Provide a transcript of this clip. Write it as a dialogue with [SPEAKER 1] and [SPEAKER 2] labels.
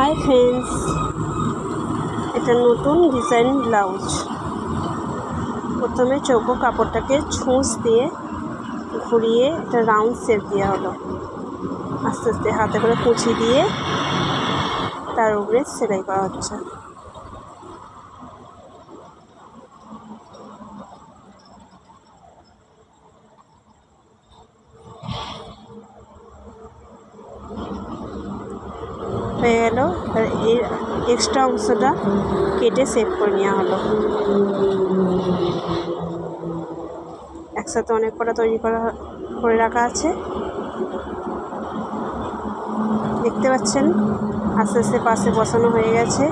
[SPEAKER 1] Hi friends, এটা নতুন design blouse. প্রথমে চৌকো কাপড়টাকে ছুঁচ দিয়ে ঘুরিয়ে এটা রাউন্ড শেপ দেওয়া হলো। আস্তে আস্তে হাতে করে কুচি দিয়ে তার উপরে সেলাই করা হচ্ছে। হয়ে গেল এর এক্সট্রা অংশটা কেটে সেভ করে নেওয়া হলো। একসাথে অনেক কটা তৈরি করা করে রাখা আছে। দেখতে পাচ্ছেন, আস্তে আস্তে পাশে বসানো হয়ে গেছে।